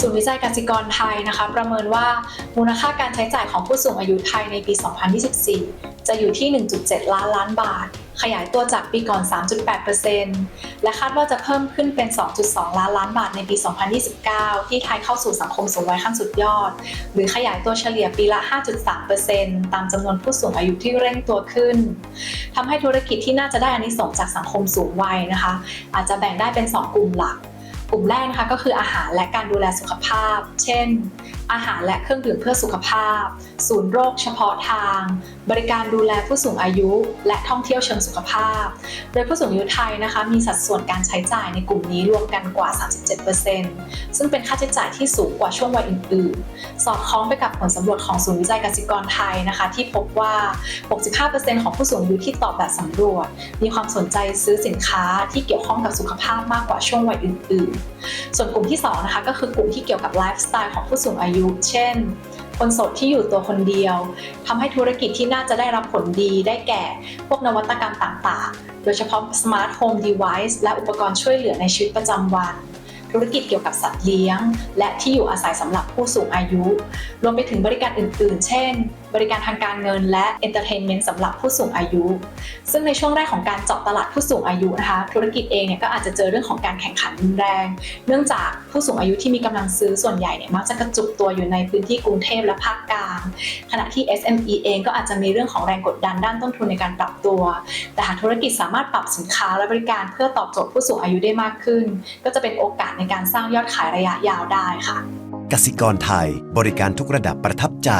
ศูนย์วิจัยกสิกรไทยนะคะ ประเมินว่ามูลค่าการใช้จ่ายของผู้สูงอายุไทยในปี 2024 จะอยู่ที่ 1.7 ล้านล้านบาท ขยายตัวจากปีก่อน 3.8%และคาดว่าจะเพิ่มขึ้นเป็น 2.2 ล้านล้านบาทในปี 2029 ที่ไทยเข้าสู่สังคมสูงวัยขั้นสุดยอด หรือขยายตัวเฉลี่ยปีละ 5.3%ตามจำนวนผู้สูงอายุที่เร่งตัวขึ้นทำให้ธุรกิจที่น่าจะได้อานิสงส์จากสังคมสูงวัยนะคะ อาจจะแบ่งได้เป็น 2 กลุ่มหลัก กลุ่มแรกนะคะก็คืออาหารและการดูแลสุขภาพ เช่น อาหารและเครื่องดื่มเพื่อสุขภาพ ศูนย์โรคเฉพาะทาง บริการดูแลผู้สูงอายุ และท่องเที่ยวเชิงสุขภาพ โดยผู้สูงอายุไทยนะคะมีสัดส่วนการใช้จ่ายในกลุ่มนี้รวมกันกว่า 37%ซึ่งเป็นค่าใช้จ่ายที่สูงกว่าช่วงวัยอื่นๆ สอดคล้องไปกับผลสำรวจของศูนย์วิจัยกสิกรไทยนะคะ ที่พบว่า 65%ของผู้สูงอายุที่ตอบแบบสำรวจ มีความสนใจซื้อสินค้าที่เกี่ยวข้องกับสุขภาพมากกว่าช่วงวัยอื่น ๆ ส่วนกลุ่มที่2นะคะก็คือกลุ่มที่เกี่ยวกับไลฟ์สไตล์ของผู้สูงอายุเช่น คนโสดที่อยู่ตัวคนเดียวทำให้ธุรกิจที่น่าจะได้รับผลดีได้แก่ พวกนวัตกรรมต่างๆ โดยเฉพาะสมาร์ทโฮมเดเวิ์และอุปกรณ์ช่วยเหลือในชีวิตประจำวันธุรกิจเกี่ยวกับสัตว์เลี้ยง และที่อยู่อาศัยสำหรับผู้สูงอายุ รวมไปถึงบริการอื่น ๆ เช่น บริการทางการเงินและ Entertainment สำหรับผู้สูงอายุ ซึ่งในช่วงแรกของการเจาะตลาดผู้สูงอายุนะคะ ธุรกิจเองเนี่ยก็อาจจะเจอเรื่องของการแข่งขันรุนแรง เนื่องจากผู้สูงอายุที่มีกำลังซื้อส่วนใหญ่เนี่ยมักจะกระจุกตัวอยู่ในพื้นที่กรุงเทพและภาคกลาง ขณะที่ SME เองก็อาจจะมีเรื่องของแรงกดดันด้านต้นทุนในการปรับตัว แต่หากธุรกิจสามารถปรับสินค้าและบริการเพื่อตอบโจทย์ผู้สูงอายุได้มากขึ้น ก็จะเป็นโอกาสในการสร้างยอดขายระยะยาวได้ค่ะกสิกรไทยบริการทุกระดับประทับใจ